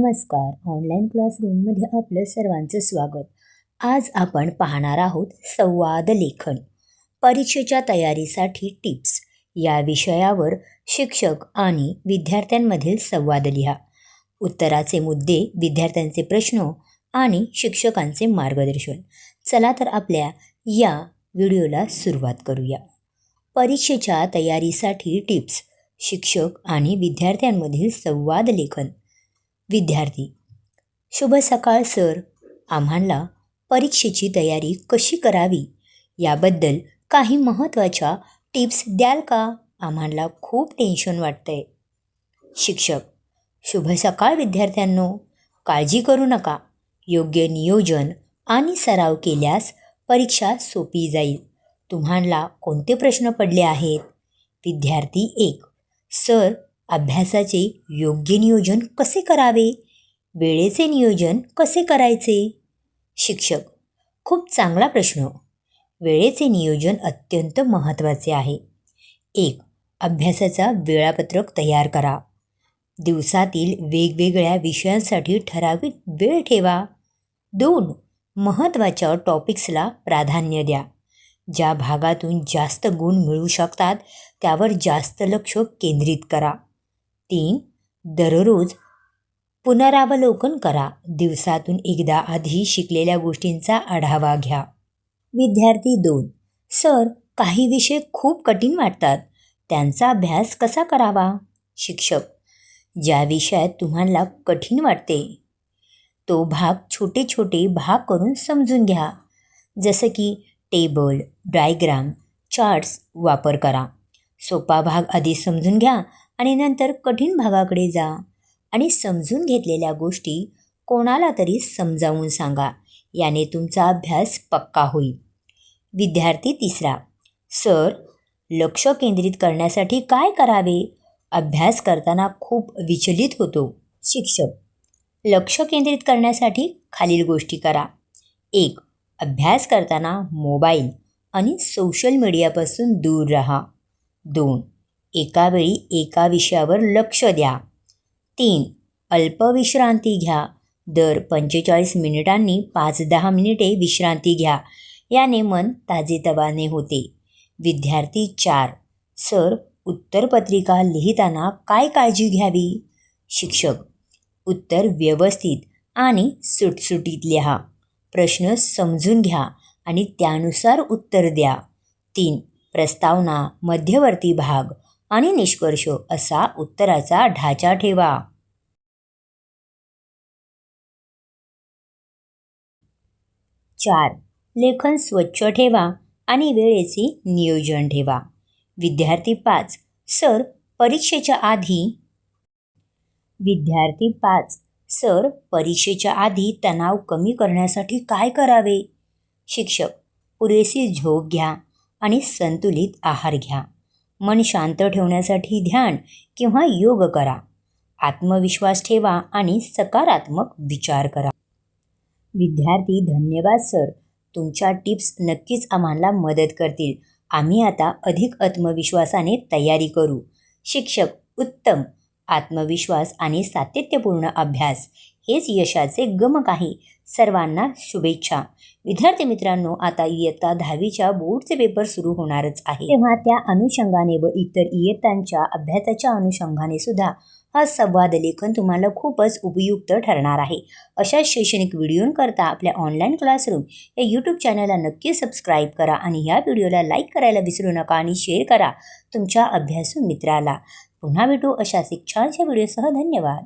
नमस्कार. ऑनलाईन क्लासरूममध्ये आपलं सर्वांचं स्वागत. आज आपण पाहणार आहोत संवाद लेखन. परीक्षेच्या तयारीसाठी टिप्स या विषयावर शिक्षक आणि विद्यार्थ्यांमधील संवाद लिहा. उत्तराचे मुद्दे विद्यार्थ्यांचे प्रश्न आणि शिक्षकांचे मार्गदर्शन. चला तर आपल्या या व्हिडिओला सुरुवात करूया. परीक्षेच्या तयारीसाठी टिप्स शिक्षक आणि विद्यार्थ्यांमधील संवाद लेखन. विद्यार्थी शुभ सकाळ सर. आम्हाला परीक्षेची तयारी कशी करावी? याबद्दल काही महत्त्वाच्या टिप्स द्याल का? आम्हाला खूप टेन्शन वाटतंय. शिक्षक शुभ सकाळ विद्यार्थ्यांनो. काळजी करू नका. योग्य नियोजन आणि सराव केल्यास परीक्षा सोपी जाईल. तुम्हाला कोणते प्रश्न पडले आहेत? विद्यार्थी एक सर अभ्यासाचे योग्य नियोजन कसे करावे? वेळेचे नियोजन कसे करायचे? शिक्षक खूप चांगला प्रश्न. वेळेचे नियोजन अत्यंत महत्त्वाचे आहे. एक अभ्यासाचा वेळापत्रक तयार करा. दिवसातील वेगवेगळ्या विषयांसाठी ठराविक वेळ ठेवा. दोन महत्त्वाच्या टॉपिक्सला प्राधान्य द्या. ज्या भागातून जास्त गुण मिळू शकतात त्यावर जास्त लक्ष केंद्रित करा. तीन दररोज पुनरावलोकन करा. दिवसातून एकदा आधी शिकलेल्या गोष्टींचा आढावा घ्या. विद्यार्थी दोन सर काही विषय खूप कठीण वाटतात. त्यांचा अभ्यास कसा करावा? शिक्षक ज्या विषयात तुम्हाला कठीण वाटते तो भाग छोटे छोटे भाग करून समजून घ्या. जसं की टेबल डायग्राम चार्ट्स वापर करा. सोपा भाग आधी समजून घ्या आणि नंतर कठीण भागाकडे जा आणि समजून घेतलेल्या गोष्टी कोणाला तरी समजावून सांगा. याने तुमचा अभ्यास पक्का होईल. विद्यार्थी तिसरा सर लक्ष केंद्रित करण्यासाठी काय करावे? अभ्यास करताना खूप विचलित होतो शिक्षक. लक्ष केंद्रित करण्यासाठी खालील गोष्टी करा. एक अभ्यास करताना मोबाईल आणि सोशल मीडियापासून दूर राहा. दोन एका वेळी एका विषयावर लक्ष द्या. तीन अल्पविश्रांती घ्या. दर पंचेचाळीस मिनिटांनी पाच दहा मिनिटे विश्रांती घ्या. याने मन ताजेतवाने होते. विद्यार्थी चार सर उत्तरपत्रिका लिहिताना काय काळजी घ्यावी? शिक्षक उत्तर व्यवस्थित आणि सुटसुटीत लिहा. प्रश्न समजून घ्या आणि त्यानुसार उत्तर द्या. तीन प्रस्तावना मध्यवर्ती भाग. आणि निष्कर्ष असा उत्तराचा ढाचा ठेवा. चार. लेखन स्वच्छ ठेवा आणि वेळेचे नियोजन ठेवा. विद्यार्थी पाच. सर परीक्षेच्या आधी विद्यार्थी पाच. सर परीक्षेच्या आधी तणाव कमी करण्यासाठी काय करावे? शिक्षक पुरेशी झोप घ्या आणि संतुलित आहार घ्या. मन शांत ठेवण्यासाठी ध्यान किंवा योग करा. आत्मविश्वास ठेवा आणि सकारात्मक विचार करा. विद्यार्थी धन्यवाद सर. तुमच्या टिप्स नक्कीच आम्हाला मदत करतील. आम्ही आता अधिक आत्मविश्वासाने तयारी करू. शिक्षक उत्तम. आत्मविश्वास आणि सातत्यपूर्ण अभ्यास. हेच यशाचे गमक आहे. सर्वांना शुभेच्छा. विद्यार्थी मित्रांनो आता इयत्ता दहावीच्या बोर्डचे पेपर सुरू होणारच आहे. तेव्हा त्या अनुषंगाने व इतर इयत्तांच्या अभ्यासाच्या अनुषंगाने सुद्धा हा संवाद लेखन तुम्हाला खूपच उपयुक्त ठरणार आहे. अशा शैक्षणिक व्हिडिओंकरता आपल्या ऑनलाईन क्लासरूम या यूट्यूब चॅनलला नक्की सबस्क्राईब करा आणि या व्हिडिओला लाईक करायला विसरू नका आणि शेअर करा तुमच्या अभ्यासू मित्राला. पुन्हा भेटू अशा शिक्षांच्या व्हिडिओसह. धन्यवाद.